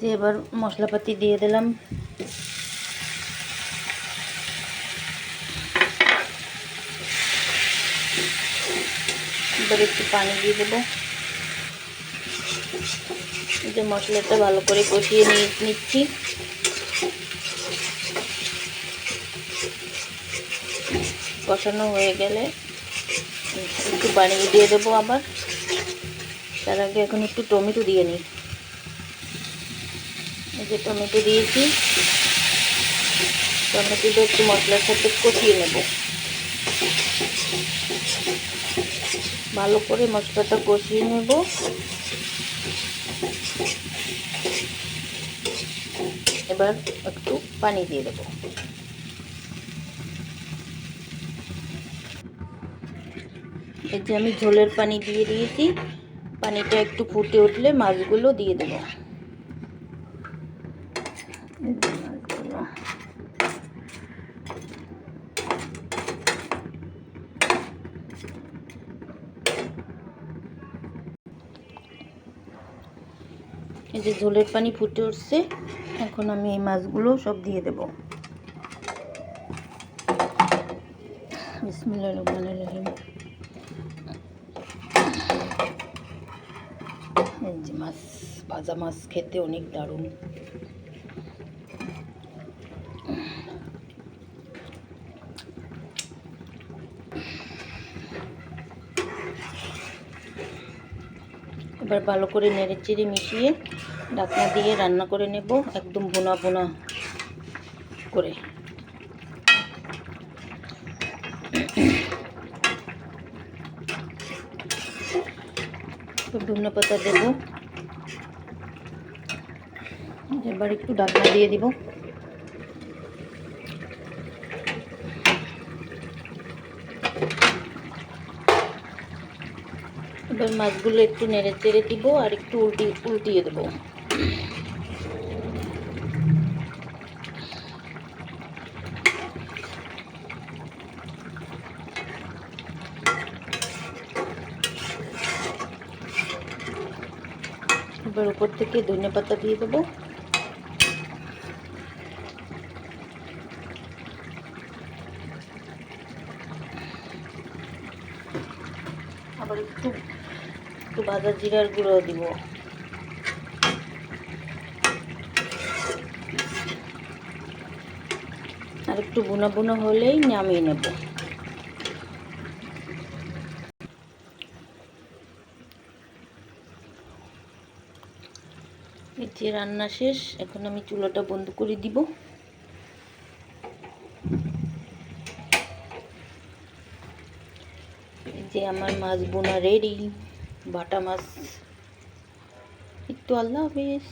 যে এবার মশলাপাতি দিয়ে দিলাম। এবার একটু পানি দিয়ে দেবো। যে মশলাটা ভালো করে কষিয়ে নিচ্ছি। কষানো হয়ে গেলে একটু পানি দিয়ে দেবো আবার। তার আগে এখন একটু টমেটো দিয়ে নিই। এই যে টমেটো দিয়েছি। টমেটোটা একটু মশলার সাথে কষিয়ে নেব। ভালো করে মশলাটা কষিয়ে নেব। এবার একটু পানি দিয়ে দেবো। এই যে আমি ঝোলের পানি দিয়ে দিয়েছি। পানিটা একটু ফুটে উঠলে মাছগুলো দিয়ে দেবো। এই যে। ঝোলের পানি ফুটে উঠছে, এখন আমি এই মাছগুলো সব দিয়ে দেবো বিসমিল্লাহির রহমানির রহিম এই যে মাছ, ভাজা মাছ খেতে অনেক দারুণ এবার ভালো করে নেড়ে চেড়ে মিশিয়ে ঢাকনা দিয়ে রান্না করে নেব একদম বোনা বোনা করে। একটু ধনে পাতা দেব। এবার একটু ঢাকনা দিয়ে দিব। এবার মাছগুলো একটু নেড়ে চেড়ে দিব আর একটু উল্টি, উল্টিয়ে দেবো। এবার উপর থেকে ধনে পাতা দিয়ে দেবো। আবার একটু একটু ভাজা জিরার গুঁড়ো দিব। আর একটু বুনা বুনা হলেই নামিয়ে নেব। যে রান্না শেষ, এখন আমি চুলাটা বন্ধ করে দিব। যে আমার মাছ বোনা রেডি বাটা মাছ। একটু আল্লাহ হাফিজ।